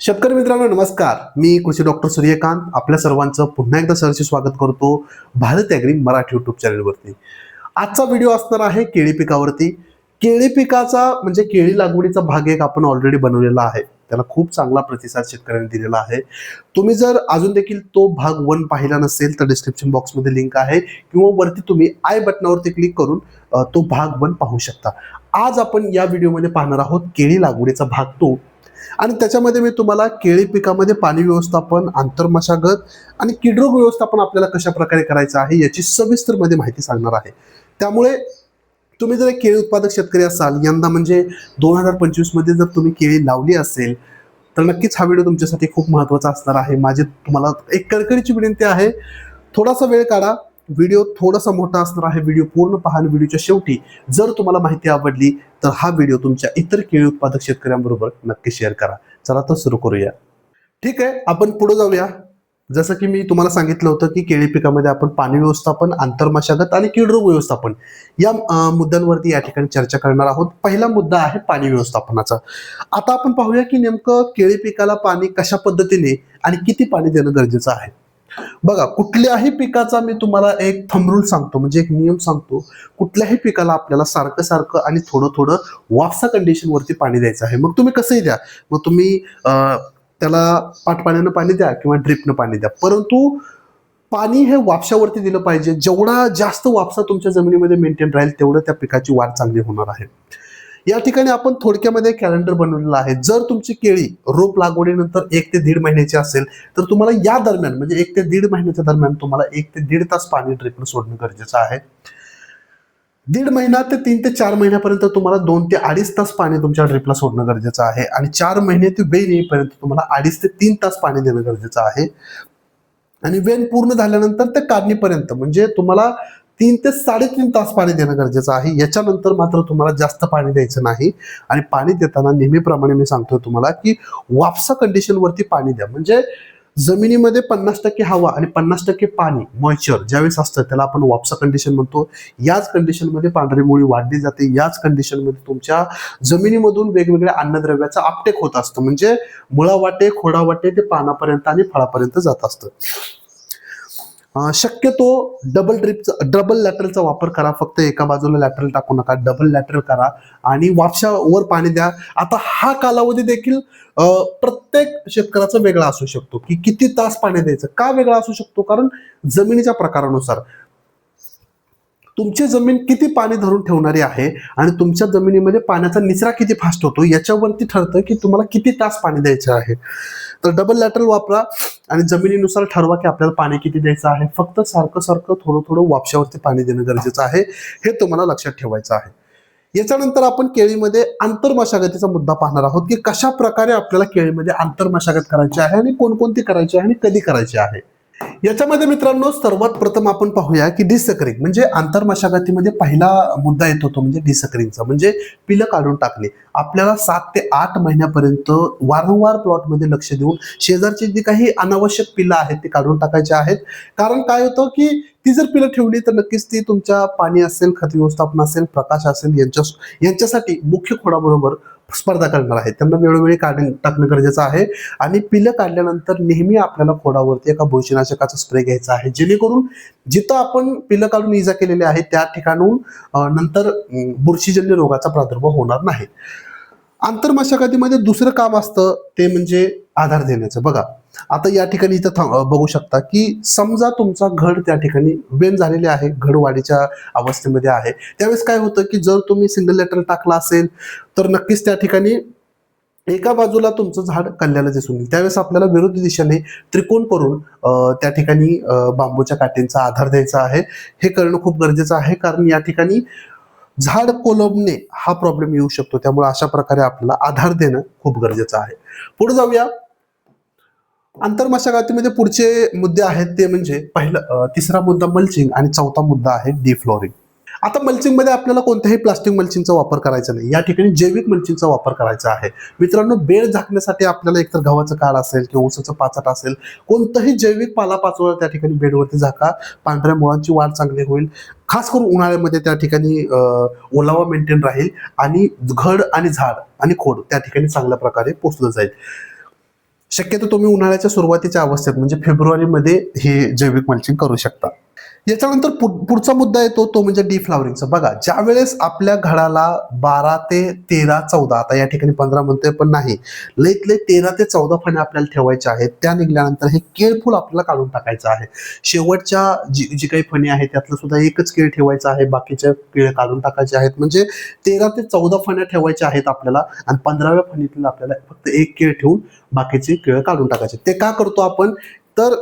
शेतकरी मित्रांनो नमस्कार. मी कृषी डॉक्टर सूर्यकांत. आपल्या सर्वांचं पुन्हा एकदा सरचे स्वागत करतो भारत ॲग्री मराठी युट्यूब चॅनलवरती. आजचा व्हिडिओ असणार आहे केळी पिकावरती. केळी पिकाचा म्हणजे केळी लागवडीचा भाग एक आपण ऑलरेडी बनवलेला आहे. त्याला खूप चांगला प्रतिसाद शेतकऱ्यांनी दिलेला आहे. तुम्ही जर अजून देखील तो भाग वन पाहिला नसेल तर डिस्क्रिप्शन बॉक्समध्ये लिंक आहे. किंवा वरती तुम्ही आय बटनावरती क्लिक करून तो भाग वन पाहू शकता. आज आपण या व्हिडिओमध्ये पाहणार आहोत केळी लागवडीचा भाग तो आणि त्याच्यामध्ये मी तुम्हाला केळी पिकामध्ये पाणी व्यवस्थापन आंतरमशागत आणि किडरोग व्यवस्थापन आपल्याला कशा प्रकारे करायचं आहे याची सविस्तरमध्ये माहिती सांगणार आहे. त्यामुळे तुम्ही जर केळी उत्पादक शेतकरी असाल यंदा म्हणजे दोन हजार पंचवीसमध्ये जर तुम्ही केळी लावली असेल तर नक्कीच हा व्हिडिओ तुमच्यासाठी खूप महत्त्वाचा असणार आहे. माझी तुम्हाला एक कडकडीची विनंती आहे. थोडासा वेळ काढा. व्हिडिओ थोडासा मोठा असणार आहे. व्हिडिओ पूर्ण पहा आणि व्हिडिओच्या शेवटी जर तुम्हाला माहिती आवडली तर हा व्हिडिओ तुमच्या इतर केळी उत्पादक शेतकऱ्यांबरोबर नक्की शेअर करा. चला तर सुरू करूया. ठीक आहे आपण पुढे जाऊया. जसं की मी तुम्हाला सांगितलं होतं की केळी पिकामध्ये आपण पाणी व्यवस्थापन आंतरमशागत आणि कीडरोग व्यवस्थापन या मुद्द्यांवरती या ठिकाणी चर्चा करणार आहोत. पहिला मुद्दा आहे पाणी व्यवस्थापनाचा. आता आपण पाहूया की नेमकं केळी पिकाला पाणी कशा पद्धतीने आणि किती पाणी देणं गरजेचं आहे. बघा कुठल्याही पिकाचा मी तुम्हाला एक थंबरूल सांगतो म्हणजे एक नियम सांगतो. कुठल्याही पिकाला आपल्याला सारखं सारखं आणि थोडं थोडं वाफसा कंडिशन वरती पाणी द्यायचं आहे. मग तुम्ही कसंही द्या. मग तुम्ही त्याला पाटपाण्यानं पाणी द्या किंवा ड्रिपनं पाणी द्या. परंतु पाणी हे वापशावरती दिलं पाहिजे. जेवढा जास्त वापसा तुमच्या जमिनीमध्ये मेंटेन राहील तेवढं त्या पिकाची वाढ चांगली होणार आहे. या ठिकाणी आपण थोडक्यामध्ये कॅलेंडर बनवलेला आहे. जर तुमची केळी रोप लागवडीनंतर एक ते दीड महिन्याची असेल तर तुम्हाला या दरम्यान म्हणजे एक ते दीड महिन्याच्या दरम्यान तुम्हाला एक ते दीड तास पाणी ड्रिपनं सोडणं गरजेचं आहे. दीड महिना ते तीन ते चार महिन्यापर्यंत तुम्हाला दोन ते अडीच तास पाणी तुमच्या ड्रिपला सोडणं गरजेचं आहे. आणि चार महिने ते वेन येईपर्यंत तुम्हाला अडीच ते तीन तास पाणी देणं गरजेचं आहे. आणि वेन पूर्ण झाल्यानंतर ते काढणीपर्यंत म्हणजे तुम्हाला तीन ते साडेतीन तास पाणी देणं गरजेचं आहे. याच्यानंतर मात्र तुम्हाला जास्त पाणी द्यायचं नाही. आणि पाणी देताना नेहमीप्रमाणे मी सांगतो तुम्हाला की वापसा कंडिशनवरती पाणी द्या. म्हणजे जमिनीमध्ये पन्नास टक्के हवा आणि पन्नास टक्के पाणी मॉइश्चर ज्यावेळेस असतं त्याला आपण वापसा कंडिशन म्हणतो. याच कंडिशनमध्ये पांढरी मुळी वाढली जाते. याच कंडिशनमध्ये तुमच्या जमिनीमधून वेगवेगळ्या अन्नद्रव्याचा आपटेक होत असतं. म्हणजे मुळावाटे खोडावाटे खोडा वाटे ते पानापर्यंत आणि फळापर्यंत जात असतं. शक्यतो डबल ड्रिपचा डबल लॅटरलचा वापर करा. फक्त एका बाजूला लॅटरल टाकू नका. डबल लॅटरल करा आणि वापशावर पाणी द्या. आता हा कालावधी देखील प्रत्येक शेतकऱ्याचा वेगळा असू शकतो. की किती तास पाणी द्यायचं? का वेगळा असू शकतो? कारण जमिनीच्या प्रकारानुसार. तुमची जमीन किती पाणी धरून ठेवणारी आहे आणि तुमच्या जमिनीमध्ये पाण्याचा निचरा किती फास्ट होतो याच्यावरती ठरतं की तुम्हाला किती तास पाणी द्यायचं आहे. तर डबल लॅटरल वापरा आणि जमिनीनुसार ठरवा की आपल्याला पाणी किती द्यायचं आहे. फक्त सारखं सारखं थोडं थोडं वापशावरती पाणी देणं गरजेचं आहे. हे तुम्हाला लक्षात ठेवायचं आहे. याच्यानंतर आपण केळीमध्ये आंतरमशागतीचा मुद्दा पाहणार आहोत की कशा प्रकारे आपल्याला केळीमध्ये आंतरमशागत करायची आहे आणि कोणकोणती करायची आहे आणि कधी करायची आहे. याच्यामध्ये मित्रांनो सर्वात प्रथम आपण पाहूया की डिसकरिंग म्हणजे आंतरमशागतीमध्ये पहिला मुद्दा येतो तो म्हणजे डिसकरिंगचा म्हणजे पिलं काढून टाकणे. आपल्याला सात ते आठ महिन्यापर्यंत वारंवार प्लॉटमध्ये लक्ष देऊन शेजारची जी काही अनावश्यक पिलं आहेत ती काढून टाकायची आहेत. कारण काय होतं की ती जर पिलं ठेवली तर नक्कीच ती तुमच्या पाणी असेल खत व्यवस्थापन असेल प्रकाश असेल यांच्या यांच्यासाठी मुख्य खोडाबरोबर स्पर्धा करणार आहे. त्यांना वेळोवेळी काढून टाकणं गरजेचं आहे. आणि पिलं काढल्यानंतर नेहमी आपल्याला खोडावरती एका बुरशीनाशकाचा स्प्रे घ्यायचा आहे. जेणेकरून जिथं आपण पिलं काढून इजा केलेली आहे त्या ठिकाणून नंतर बुरशीजन्य रोगाचा प्रादुर्भाव होणार नाही. आंतरमशागतीमध्ये दुसरं काम असतं ते म्हणजे आधार देण्याचं. बघा आता या ठिकाणी इथं थांब- बघू शकता की समजा तुमचा घड त्या ठिकाणी वेन झालेले आहे घड वाढीच्या अवस्थेमध्ये आहे. त्यावेळेस काय होतं की जर तुम्ही सिंगल लेटर टाकला असेल तर नक्कीच त्या ठिकाणी एका बाजूला तुमचं झाड कल्ल्याला दिसून येईल. त्यावेळेस आपल्याला विरुद्ध दिशेने त्रिकोण करून त्या ठिकाणी बांबूच्या काठींचा आधार द्यायचा आहे. हे करणं खूप गरजेचं आहे कारण या ठिकाणी झाड कोलबणे हा प्रॉब्लेम येऊ शकतो. त्यामुळे अशा प्रकारे आपल्याला आधार देणं खूप गरजेचं आहे. पुढे जाऊया. आंतरमशागतीमध्ये म्हणजे पुढचे मुद्दे आहेत ते म्हणजे पहिला तिसरा मुद्दा मल्चिंग आणि चौथा मुद्दा आहे डिफ्लोरिंग आता मल्चिंगमध्ये आपल्याला कोणत्याही प्लास्टिक मल्चिंगचा वापर करायचा नाही. या ठिकाणी जैविक मल्चिंगचा वापर करायचा आहे. मित्रांनो बेड झाकण्यासाठी आपल्याला एकतर गव्हाचं काळ असेल किंवा ऊसाचं पाचट असेल कोणतंही जैविक पालापाचोळा त्या ठिकाणी बेडवरती झाका. पांढऱ्या मुळांची वाढ चांगली होईल. खास करून उन्हाळ्यामध्ये त्या ठिकाणी ओलावा मेंटेन राहील आणि घड आणि झाड आणि खोड त्या ठिकाणी चांगल्या प्रकारे पोचलं जाईल. शक्यतो तुम्ही उन्हाळ्याच्या सुरुवातीच्या अवस्थेत म्हणजे फेब्रुवारीमध्ये हे जैविक मल्चिंग करू शकता. याच्यानंतर पु- पुढचा मुद्दा येतो तो म्हणजे डिफ्लावरिंगचा बघा ज्या वेळेस आपल्या घडाला बारा ते तेरा चौदा आता या ठिकाणी पंधरा म्हणतोय पण नाही लईत लई तेरा ते चौदा फणे आपल्याला ठेवायचे आहेत त्या निघाल्यानंतर हे केळफूल आपल्याला काढून टाकायचं आहे. शेवटच्या जी जी काही फणी आहेत त्यातलं सुद्धा एकच केळ ठेवायचं आहे बाकीच्या केळ काढून टाकायचे आहेत. म्हणजे तेरा ते चौदा फण्या ठेवायच्या आहेत आपल्याला आणि पंधराव्या फणीतील आपल्याला फक्त एक केळ ठेवून बाकीचे केळ काढून टाकायचे. ते का करतो आपण? तर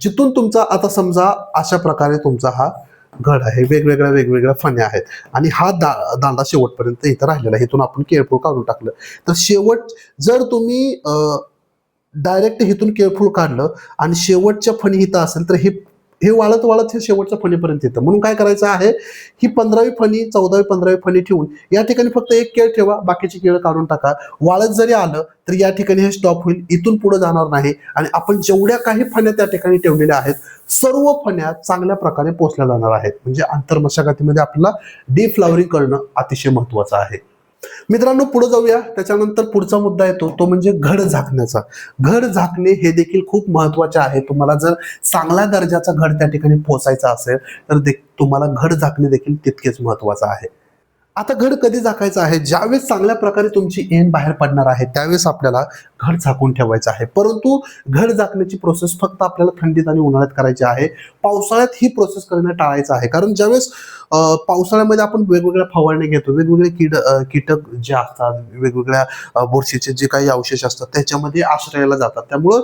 जिथून तुमचा आता समजा अशा प्रकारे तुमचा हा घड आहे वेगवेगळ्या वेगवेगळ्या फण्या आहेत आणि हा दा दांडा शेवटपर्यंत इथं राहिलेला आहे. इथून आपण केळफूल काढून टाकलं. तर शेवट जर तुम्ही डायरेक्ट इथून केळफूल काढलं आणि शेवटच्या फणी इथं असेल तर हे हे वाळत वाळत हे शेवटच्या फणीपर्यंत येतं. म्हणून काय करायचं आहे ही पंधरावी फणी चौदावी पंधरावी फणी ठेवून या ठिकाणी फक्त एक केळ ठेवा बाकीची केळ काढून टाका. वाळत जरी आलं तर या ठिकाणी हे स्टॉप होईल इथून पुढे जाणार नाही. आणि आपण जेवढ्या काही फण्या त्या ठिकाणी ठेवलेल्या आहेत सर्व फण्या चांगल्या प्रकारे पोचल्या जाणार आहेत. म्हणजे आंतरमशागतीमध्ये आपल्याला डी फ्लावरिंग करणं अतिशय महत्वाचं आहे. मित्रांनो पुढे जाऊया. त्याच्यानंतर पुढचा मुद्दा येतो. तो म्हणजे घड झाकण्याचा. घड झाकणे हे देखील खूप महत्त्वाचे आहे. तुम्हाला जर चांगल्या दर्जाचा घड त्या ठिकाणी पोचायचा असेल तर तुम्हाला घड झाकणे देखील तितकेच महत्वाचं आहे. आता घड कधी झाकायचं आहे? ज्यावेळेस चांगल्या प्रकारे तुमची एन बाहेर पडणार आहे त्यावेळेस आपल्याला घड झाकून ठेवायचं आहे. परंतु घड झाकण्याची प्रोसेस फक्त आपल्याला थंडीत आणि उन्हाळ्यात करायची आहे. पावसाळ्यात ही प्रोसेस करणं टाळायचं आहे. कारण ज्यावेळेस पावसाळ्यामध्ये आपण वेगवेगळ्या फवारणी घेतो वेगवेगळे कीड कीटक जे असतात वेगवेगळ्या बुरशीचे जे काही अवशेष असतात त्याच्यामध्ये आश्रयाला जातात. त्यामुळं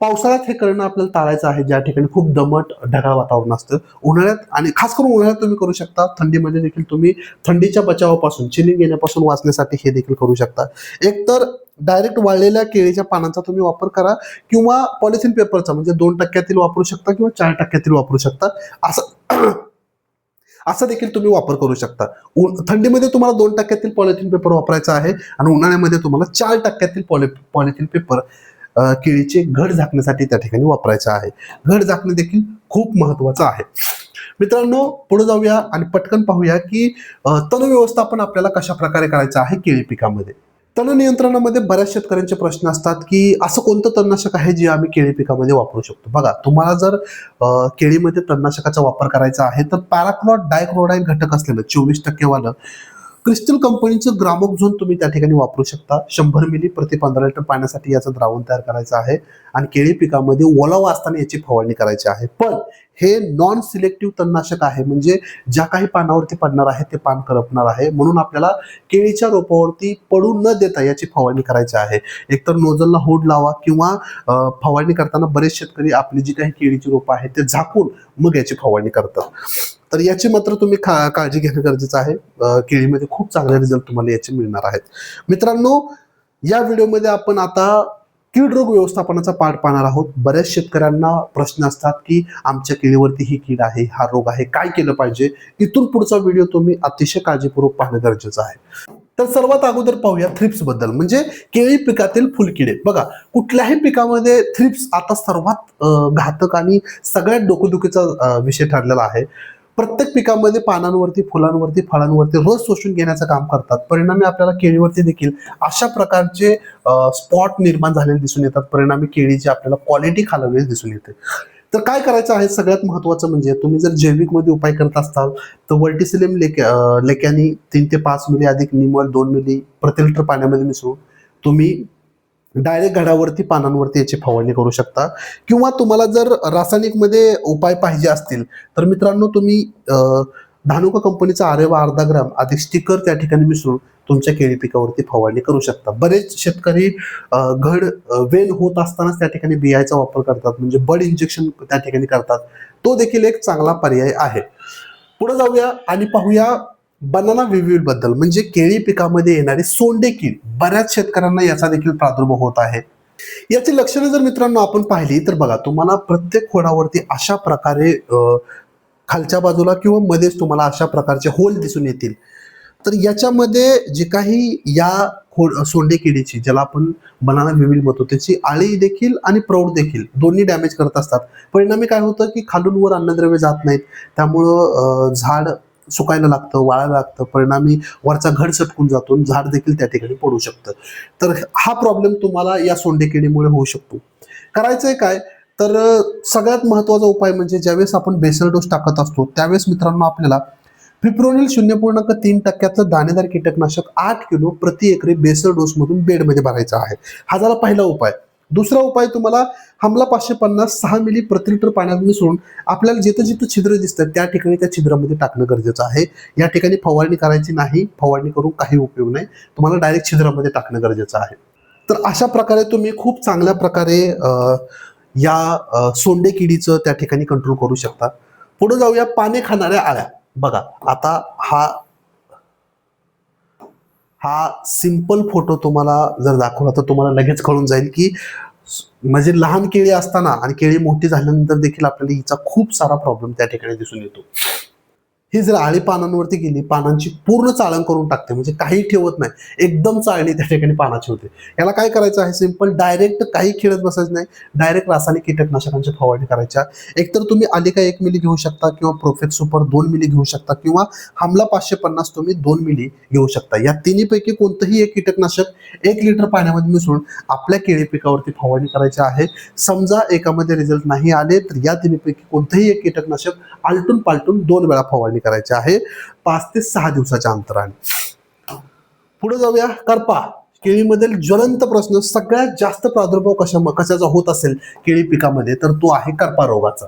पावसाळ्यात हे करणं आपल्याला टाळायचं आहे. ज्या ठिकाणी खूप दमट ढगाळ वातावरण असतं. उन्हाळ्यात आणि खास करून उन्हाळ्यात तुम्ही करू शकता. थंडीमध्ये म्हणजे देखील तुम्ही थंडीच्या बचावापासून चिलिंग येण्यापासून वाचण्यासाठी हे देखील करू शकता. एकतर डायरेक्ट वाळलेल्या केळीच्या पानांचा तुम्ही वापर करा किंवा पॉलिथिन पेपरचा म्हणजे दोन टक्क्यातील वापरू शकता किंवा चार टक्क्यातील वापरू शकता. असं असा देखील तुम्ही वापर करू शकता. थंडीमध्ये तुम्हाला दोन टक्क्यातील पॉलिथिन पेपर वापरायचा आहे आणि उन्हाळ्यामध्ये तुम्हाला चार टक्क्यातील पॉलि पॉलिथिन पेपर केळीचे घड झाकण्यासाठी त्या ठिकाणी वापरायचं आहे. घड झाकणे देखील खूप महत्वाचं आहे. मित्रांनो पुढे जाऊया आणि पटकन पाहूया की तण व्यवस्थापन आपल्याला कशा प्रकारे करायचं आहे केळी पिकामध्ये. तण नियंत्रणामध्ये बऱ्याच शेतकऱ्यांचे प्रश्न असतात की असं कोणतं तणनाशक आहे जे आम्ही केळी पिकामध्ये वापरू शकतो? बघा तुम्हाला जर केळीमध्ये तणनाशकाचा वापर करायचा आहे तर पॅराक्लॉट डायक्लोराईड घटक असलेलं चोवीस टक्केवालं क्रिस्टल कंपनीचं ग्रामोक झोन तुम्ही त्या ठिकाणी वापरू शकता. शंभर मिली प्रति पंधरा लिटर पाण्यासाठी याचं द्रावण तयार करायचं आहे आणि केळी पिकामध्ये ओलावा असताना याची फवारणी करायची आहे. पण हे नॉन सिलेक्टिव्ह तणनाशक आहे म्हणजे ज्या काही पानावरती पडणार आहे ते पान करपणार आहे. म्हणून आपल्याला केळीच्या रोपावरती पडू न देता याची फवारणी करायची आहे. एकतर नोजलला होड लावा किंवा फवारणी करताना बरेच शेतकरी आपली जी काही केळीची रोपं आहेत ते झाकून मग याची फवारणी करतात. तर याची मात्र तुम्ही खा काळजी घेणं गरजेचं आहे. केळीमध्ये खूप चांगले रिझल्ट तुम्हाला याचे मिळणार आहेत. मित्रांनो या व्हिडिओमध्ये आपण आता कीड रोग व्यवस्थापनाचा पाठ पाहणार आहोत. बऱ्याच शेतकऱ्यांना प्रश्न असतात की आमच्या केळीवरती ही कीड आहे हा रोग आहे काय केलं पाहिजे? इथून पुढचा व्हिडिओ तुम्ही अतिशय काळजीपूर्वक पाहणं गरजेचं आहे. तर सर्वात अगोदर पाहूया थ्रिप्सबद्दल. म्हणजे केळी पिकातील फुलकिडे. बघा कुठल्याही पिकामध्ये थ्रिप्स आता सर्वात घातक आणि सगळ्यात डोकोदुखीचा विषय ठरलेला आहे. प्रत्येक पिकामध्ये पानांवरती फुलांवरती फळांवरती रस शोषून घेण्याचं काम करतात. परिणामी आपल्याला केळीवरती देखील अशा प्रकारचे स्पॉट निर्माण झालेले दिसून येतात. परिणामी केळीची आपल्याला क्वालिटी खालवलेली दिसून येते. तर काय करायचं आहे? सगळ्यात महत्त्वाचं म्हणजे तुम्ही जर जैविकमध्ये उपाय करत असाल तर वर्टिसिलियम लेक लेक्यानी तीन ते पाच मिली अधिक निमल दोन मिली प्रति लिटर पाण्यामध्ये मिसळून तुम्ही डायरेक्ट घडावरती पानांवरती याची फवारणी करू शकता. किंवा तुम्हाला जर रासायनिकमध्ये उपाय पाहिजे असतील तर मित्रांनो तुम्ही धानुका कंपनीचा आरेवा अर्धा ग्राम अधिक स्टिकर त्या ठिकाणी मिसळून तुमच्या केळी पिकावरती फवारणी करू शकता. बरेच शेतकरी घड वेल होत असतानाच त्या ठिकाणी बियाचा वापर करतात. म्हणजे बड इंजेक्शन त्या ठिकाणी करतात. तो देखील एक चांगला पर्याय आहे. पुढे जाऊया आणि पाहूया बनाना विव्यूल बद्दल म्हणजे केळी पिकामध्ये येणारे सोंडे कीड बऱ्याच शेतकऱ्यांना याचा देखील प्रादुर्भाव होत आहे. याची लक्षणे जर मित्रांनो आपण पाहिली तर बघा तुम्हाला प्रत्येक खोडावरती अशा प्रकारे खालच्या बाजूला किंवा मध्येच तुम्हाला अशा प्रकारचे होल दिसून येतील. तर याच्यामध्ये जे काही या खोड सोंडे किडीची ज्याला आपण बनाना विविल म्हणतो त्याची आळी देखील आणि प्रौढ देखील दोन्ही डॅमेज करत असतात. परिणामी काय होतं की खालून वर अन्नद्रव्य जात नाहीत. त्यामुळं झाड सुकायला लागतं वाळायला लागतं परिणामी वरचा घड सटकून जातो आणि झाड देखील त्या ठिकाणी पडू शकतं. तर हा प्रॉब्लेम तुम्हाला या सोंडे किडीमुळे होऊ शकतो. करायचंय काय? तर सगळ्यात महत्त्वाचा उपाय म्हणजे ज्यावेळेस आपण बेसल डोस टाकत असतो त्यावेळेस मित्रांनो आपल्याला फिप्रोनिल शून्य पूर्णांक तीन टक्क्याचं दाणेदार कीटकनाशक आठ किलो प्रति एकरी बेसल डोस मधून बेडमध्ये भरायचा आहे. हा झाला पहिला उपाय. दुसरा उपाय तुम्हाला हमला पाचशे पन्नास सहा मिली प्रति लिटर पाण्यात मिसळून आपल्याला जिथं जिथं छिद्र दिसतात त्या ठिकाणी त्या छिद्रामध्ये टाकणं गरजेचं आहे. या ठिकाणी फवारणी करायची नाही फवारणी करून काही उपयोग नाही. तुम्हाला डायरेक्ट छिद्रामध्ये टाकणं गरजेचं आहे. तर अशा प्रकारे तुम्ही खूप चांगल्या प्रकारे या सोंडे किडीचं त्या ठिकाणी कंट्रोल करू शकता. पुढे जाऊया पाने खाणाऱ्या आळ्या. बघा आता हा हा सिंपल फोटो तुम्हाला जर दाखवला तर तुम्हाला लगेच कळून जाईल की म्हणजे लहान केळी असताना आणि केळी मोठी झाल्यानंतर देखील आपल्याला हिचा खूप सारा प्रॉब्लेम त्या ठिकाणी दिसून येतो. ही जर आळी पानांवरती गेली पानांची पूर्ण चाळण करून टाकते म्हणजे काही ठेवत नाही एकदम चाळणी त्या ठिकाणी पानाची होते. याला काय करायचं आहे? सिंपल डायरेक्ट काही खेळत बसायचं नाही डायरेक्ट रासायनिक कीटकनाशकांची फवारणी करायच्या. एकतर तुम्ही आलिका एक मिली घेऊ शकता किंवा प्रोफेक्ट सुपर दोन मिली घेऊ शकता किंवा हमला पाचशे पन्नास तुम्ही दोन मिली घेऊ शकता. या तिन्हीपैकी कोणतंही एक कीटकनाशक एक लिटर पाण्यामध्ये मिसळून आपल्या केळी पिकावरती फवारणी करायची आहे. समजा एकामध्ये रिझल्ट नाही आले तर या तिन्हीपैकी कोणतंही एक कीटकनाशक आलटून पालटून दोन वेळा फवारणी करायची आहे. पाच ते सहा दिवसाच्या अंतराने. पुढे जाऊया. करपा. केळीमधील ज्वलंत प्रश्न सगळ्यात जास्त प्रादुर्भाव कशा कशाचा होत असेल केळी पिकामध्ये तर तो आहे करपा रोगाचा.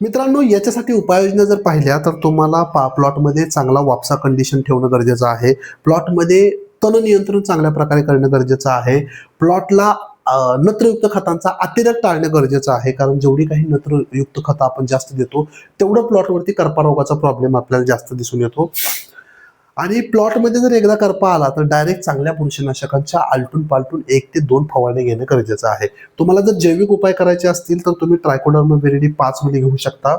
मित्रांनो याच्यासाठी उपाययोजना जर पाहिल्या तर तुम्हाला पा प्लॉटमध्ये चांगला वापसा कंडिशन ठेवणं गरजेचं आहे. प्लॉटमध्ये तण नियंत्रण चांगल्या प्रकारे करणं गरजेचं आहे. प्लॉटला नत्रयुक्त खतांचा अतिरेक टाळणं गरजेचं आहे. कारण जेवढी काही नत्रयुक्त खतं आपण जास्त देतो तेवढं प्लॉटवरती करपा रोगाचा प्रॉब्लेम आपल्याला जास्त दिसून येतो. आणि प्लॉटमध्ये जर एकदा करपा आला तर डायरेक्ट चांगल्या बुरशीनाशकांच्या आलटून पालटून एक ते दोन फवारणी घेणं गरजेचं आहे. तुम्हाला जर जैविक उपाय करायचे असतील तर तुम्ही ट्रायकोडर्मा व्हेरिडी पाच मिली घेऊ शकता.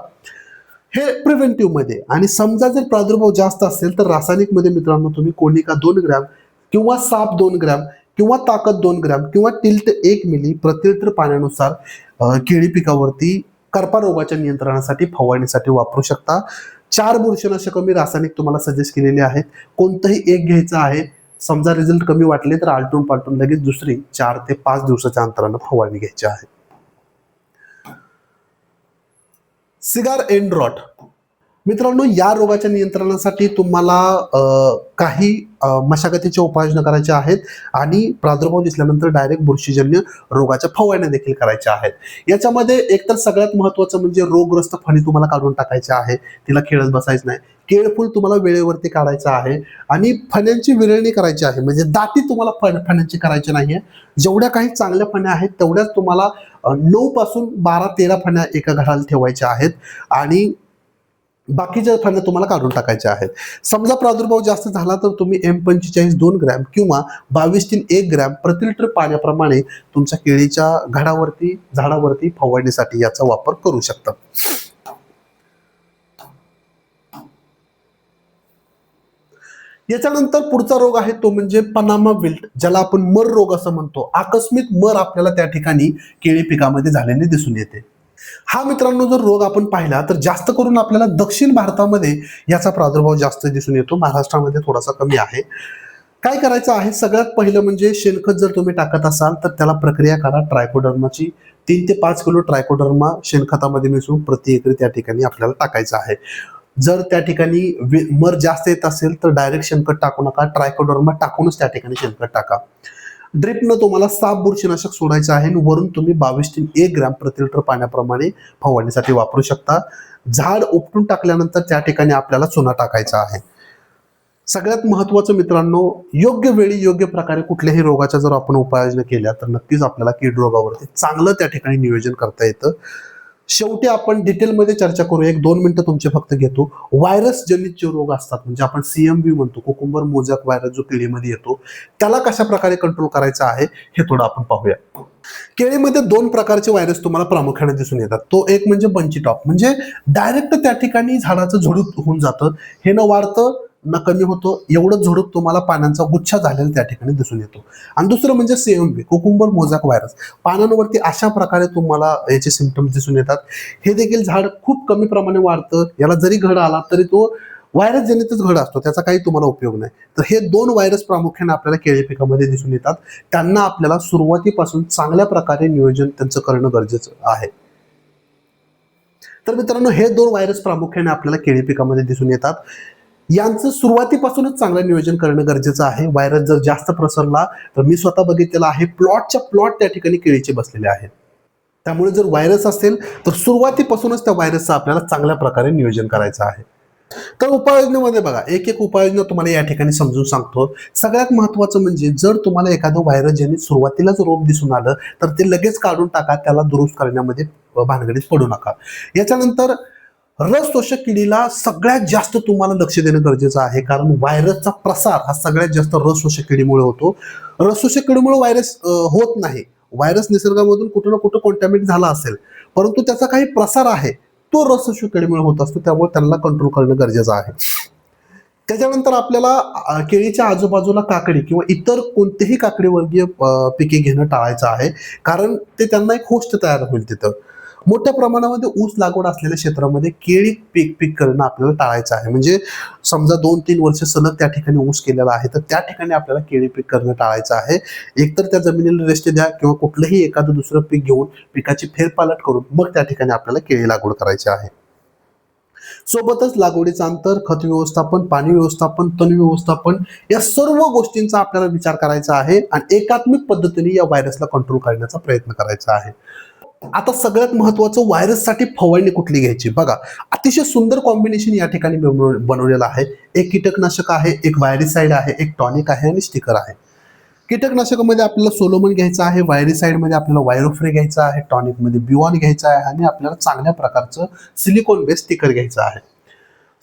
हे प्रिव्हेंटिव्हमध्ये. आणि समजा जर प्रादुर्भाव जास्त असेल तर रासायनिकमध्ये मित्रांनो तुम्ही कोनिका दोन ग्रॅम किंवा साप दोन ग्रॅम किंवा ताकद दोन ग्रॅम किंवा टिल्ट एक मिली प्रति पाण्यानुसार केळी पिकावरती करपा रोगाच्या नियंत्रणासाठी फवारणीसाठी वापरू शकता. चार बुरशनाशक मी रासायनिक तुम्हाला सजेस्ट केलेली आहेत. कोणतंही एक घ्यायचं आहे समजा रिझल्ट कमी वाटले तर आलटून पालटून लगेच दुसरी चार ते पाच दिवसाच्या अंतरानं फवारणी घ्यायची आहे. सिगार एंड रॉट मित्रांनो या रोगाच्या नियंत्रणासाठी तुम्हाला काही मशागतीच्या उपाययोजना करायच्या आहेत आणि प्रादुर्भाव दिसल्यानंतर डायरेक्ट बुरशीजन्य रोगाच्या फवारण्या देखील करायच्या आहेत. याच्यामध्ये एकतर सगळ्यात महत्वाचं म्हणजे रोगग्रस्त फणी तुम्हाला काढून टाकायचे आहे. तिला खेळत बसायचं नाही. केळफूल तुम्हाला वेळेवरती काढायचं आहे आणि फण्यांची विरळणी करायची आहे. म्हणजे दाटी तुम्हाला फण फण्यांची करायची नाहीये. जेवढ्या काही चांगल्या फण्या आहेत तेवढ्याच तुम्हाला नऊ पासून बारा तेरा फण्या एका घराला ठेवायच्या आहेत आणि बाकीच्या फण्या तुम्हाला काढून टाकायच्या आहेत. समजा प्रादुर्भाव जास्त झाला तर तुम्ही एम पंचेचाळीस दोन ग्रॅम किंवा बावीस तीन एक ग्रॅम प्रतिलिटर पाण्याप्रमाणे तुमच्या केळीच्या घडावरती झाडावरती फवारणीसाठी याचा वापर करू शकता. याच्यानंतर पुढचा रोग आहे तो म्हणजे पनामा विल्ट ज्याला आपण मर रोग असं म्हणतो. आकस्मिक मर आपल्याला त्या ठिकाणी केळी पिकामध्ये झालेले दिसून येते. हा मित्रांनो जर रोग आपण पाहिला तर जास्त करून आपल्याला दक्षिण भारतामध्ये याचा प्रादुर्भाव जास्त दिसून येतो. महाराष्ट्रामध्ये थोडासा कमी आहे. काय करायचं आहे? सगळ्यात पहिलं म्हणजे शेणखत जर तुम्ही टाकत असाल तर त्याला प्रक्रिया करा ट्रायकोडर्माची. तीन ते पाच किलो ट्रायकोडर्मा शेणखतामध्ये मिसळून प्रति एकरी त्या ठिकाणी आपल्याला टाकायचं आहे. जर त्या ठिकाणी मर जास्त येत असेल तर डायरेक्ट शेणखत टाकू नका. ट्रायकोडर्मा टाकूनच त्या ठिकाणी शेणखत टाका. ड्रिपनं तुम्हाला साप बुरशीनाशक सोडायचं आहे आणि वरून तुम्ही बावीस तीन एक ग्रॅम प्रति लिटर पाण्याप्रमाणे फवारणीसाठी वापरू शकता. झाड उपटून टाकल्यानंतर त्या ठिकाणी आपल्याला चुना टाकायचा आहे. सगळ्यात महत्वाचं मित्रांनो योग्य वेळी योग्य प्रकारे कुठल्याही रोगाच्या जर आपण उपाययोजना केल्या तर नक्कीच आपल्याला कीड रोगावरती चांगलं त्या ठिकाणी नियोजन करता येतं. शेवटी आपण डिटेलमध्ये चर्चा करू एक दोन मिनिटं तुमचे फक्त घेतो. व्हायरस जनित जे रोग असतात म्हणजे आपण सीएमबी म्हणतो कुकुंबर मोजक व्हायरस जो केळीमध्ये येतो त्याला कशा प्रकारे कंट्रोल करायचा आहे हे थोडं आपण पाहूया. केळीमध्ये दोन प्रकारचे व्हायरस तुम्हाला प्रामुख्याने दिसून येतात. तो एक म्हणजे बंची टॉप म्हणजे डायरेक्ट त्या ठिकाणी झाडाचं झुडूप होऊन जातं. हे न वाढतं न कमी होतो एवढं झुडूप तुम्हाला पानांचा गुच्छा झालेला त्या ठिकाणी दिसून येतो. आणि दुसरं म्हणजे सीएमबी कुकुंबर मोजाक व्हायरस पानांवरती अशा प्रकारे तुम्हाला याचे सिमटम्स दिसून येतात. हे देखील झाड खूप कमी प्रमाणे वाढतं. याला जरी घड आला तरी तो व्हायरस जनितच घड असतो. त्याचा काही तुम्हाला उपयोग नाही. तर हे दोन व्हायरस प्रामुख्याने आपल्याला केळी पिकामध्ये दिसून येतात. त्यांना आपल्याला सुरुवातीपासून चांगल्या प्रकारे नियोजन त्यांचं करणं गरजेचं आहे. तर मित्रांनो हे दोन व्हायरस प्रामुख्याने आपल्याला केळी पिकामध्ये दिसून येतात. यांचं सुरुवातीपासूनच चांगलं नियोजन करणं गरजेचं आहे. व्हायरस जर जास्त प्रसरला तर मी स्वतः बघितलेला आहे प्लॉटच्या प्लॉट त्या ठिकाणी केळीचे बसलेले आहेत. त्यामुळे जर व्हायरस असेल तर सुरुवातीपासूनच त्या व्हायरसचं आपल्याला चांगल्या प्रकारे नियोजन करायचं आहे. तर उपाययोजनेमध्ये बघा एक एक उपाययोजना तुम्हाला या ठिकाणी समजून सांगतो. सगळ्यात महत्वाचं म्हणजे जर तुम्हाला एखादं व्हायरस ज्याने सुरुवातीलाच रोग दिसून आलं तर ते लगेच काढून टाका त्याला दुरुस्त करण्यामध्ये भानगडीत पडू नका. याच्यानंतर रस शोषक किडीला सगळ्यात जास्त तुम्हाला लक्ष देणं गरजेचं आहे. कारण व्हायरसचा प्रसार हा सगळ्यात जास्त रस शोषक किडीमुळे होतो. रस शोषक किडीमुळे व्हायरस होत नाही. व्हायरस निसर्गामधून कुठं ना कुठं कॉन्टॅमिनेट झाला असेल. परंतु त्याचा काही प्रसार आहे तो रस शोषक किडीमुळे होत असतो. त्यामुळे त्यांना कंट्रोल करणं गरजेचं आहे. त्याच्यानंतर आपल्याला केळीच्या आजूबाजूला काकडी किंवा इतर कोणतेही काकडीवर्गीय पिके घेणं टाळायचं आहे. कारण ते त्यांना एक होस्ट तयार होईल तिथं. मोठ्या प्रमाणामध्ये ऊस लागवड असलेल्या क्षेत्रामध्ये केळी पीक पीक करणं आपल्याला टाळायचं आहे. म्हणजे समजा दोन तीन वर्ष सलग त्या ठिकाणी ऊस केलेला आहे तर त्या ठिकाणी आपल्याला केळी पीक करणं टाळायचं आहे. एकतर त्या जमिनीला रेस्ट द्या किंवा कुठलंही एखादं दुसरं पीक घेऊन पिकाची फेरपालट करून मग त्या ठिकाणी आपल्याला केळी लागवड करायची आहे. सोबतच लागवडीचं अंतर खत व्यवस्थापन पाणी व्यवस्थापन तण व्यवस्थापन या सर्व गोष्टींचा आपल्याला विचार करायचा आहे आणि एकात्मिक पद्धतीने या व्हायरसला कंट्रोल करण्याचा प्रयत्न करायचा आहे. आता सगळ्यात महत्वाचं व्हायरससाठी फवारणी कुठली घ्यायची? बघा अतिशय सुंदर कॉम्बिनेशन या ठिकाणी बनवलेलं आहे. एक कीटकनाशक आहे एक व्हायरिसाईड आहे एक टॉनिक आहे आणि स्टिकर आहे. कीटकनाशकामध्ये आपल्याला सोलोमन घ्यायचं आहे व्हायरिसाईडमध्ये आपल्याला वायरोफ्रे घ्यायचा आहे टॉनिकमध्ये बिवॉन घ्यायचा आहे आणि आपल्याला चांगल्या प्रकारचं सिलिकॉन बेस स्टिकर घ्यायचं आहे.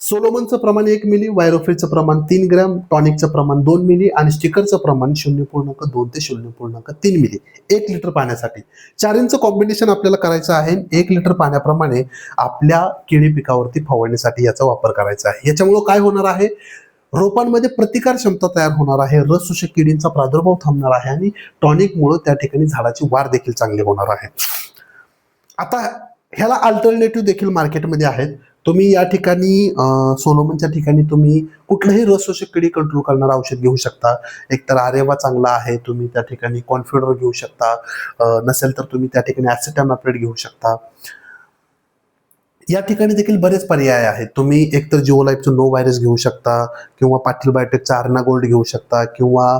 सोलोमनचं प्रमाण एक मिली वायरोफिलचं प्रमाण तीन ग्रॅम टॉनिकचं प्रमाण दोन मिली आणि स्टिकरचं प्रमाण शून्य पूर्णांक दोन ते शून्य पूर्णांक तीन मिली. एक लिटर पाण्यासाठी. चारींचं कॉम्बिनेशन आपल्याला करायचं आहे. एक लिटर पाण्याप्रमाणे आपल्या केळी पिकावरती फवारणीसाठी याचा वापर करायचा आहे. याच्यामुळं काय होणार आहे? रोपांमध्ये प्रतिकार क्षमता तयार होणार आहे. रस शोषक किडींचा प्रादुर्भाव थांबणार आहे आणि टॉनिकमुळे त्या ठिकाणी झाडाची वाढ देखील चांगली होणार आहे. आता ह्याला अल्टरनेटिव्ह देखील मार्केटमध्ये आहेत. तुम्ही या ठिकाणी सोलोमनच्या ठिकाणी तुम्ही कुठलंही रस कंट्रोल करणारं औषध घेऊ शकता. एकतर आरेवा चांगला आहे तुम्ही त्या ठिकाणी कॉन्फिडर घेऊ शकता. नसेल तर तुम्ही त्या ठिकाणी ॲसिटॅमॅप्रेड घेऊ शकता. या ठिकाणी देखील बरेच पर्याय आहेत. तुम्ही एकतर जिओ लाईफचं नो व्हायरस घेऊ शकता किंवा पाटील बायोटेकचं आर्ना गोल्ड घेऊ शकता किंवा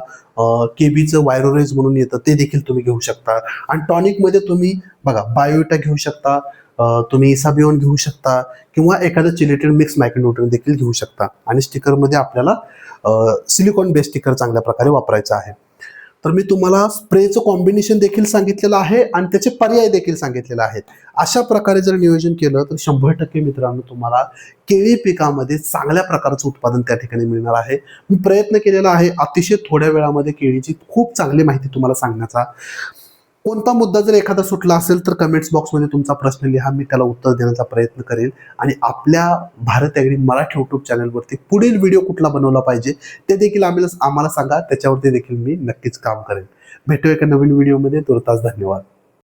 केबीचं वायरोरेज म्हणून येतं ते देखील तुम्ही घेऊ शकता. आणि टॉनिकमध्ये तुम्ही बघा बायोटा घेऊ शकता. तुम्ही इसाबिओन घेऊ शकता किंवा एखादं चिलेटेड मिक्स मायक्रोन्यूट्रन देखील घेऊ शकता. आणि स्टिकरमध्ये आपल्याला सिलिकॉन बेस स्टिकर चांगल्या प्रकारे वापरायचं आहे. तर मी तुम्हाला स्प्रेचं कॉम्बिनेशन देखील सांगितलेलं आहे आणि त्याचे पर्याय देखील सांगितलेले आहेत. अशा प्रकारे जर नियोजन केलं तर शंभर टक्के मित्रांनो तुम्हाला केळी पिकामध्ये चांगल्या प्रकारचं उत्पादन त्या ठिकाणी मिळणार आहे. मी प्रयत्न केलेला आहे अतिशय थोड्या वेळामध्ये केळीची खूप चांगली माहिती तुम्हाला सांगण्याचा. कोणता मुद्दा जर एखादा सुटला असेल तर कमेंट्स बॉक्समध्ये तुमचा प्रश्न लिहा मी त्याला उत्तर देण्याचा प्रयत्न करेल आणि आपल्या भारत ॲग्री मराठी यूट्यूब चॅनलवरती पुढील व्हिडिओ कुठला बनवला पाहिजे ते देखील आम्ही आम्हाला सांगा. त्याच्यावरती देखील मी नक्कीच काम करेन. भेटूया एका नवीन व्हिडिओमध्ये तुर्तास धन्यवाद.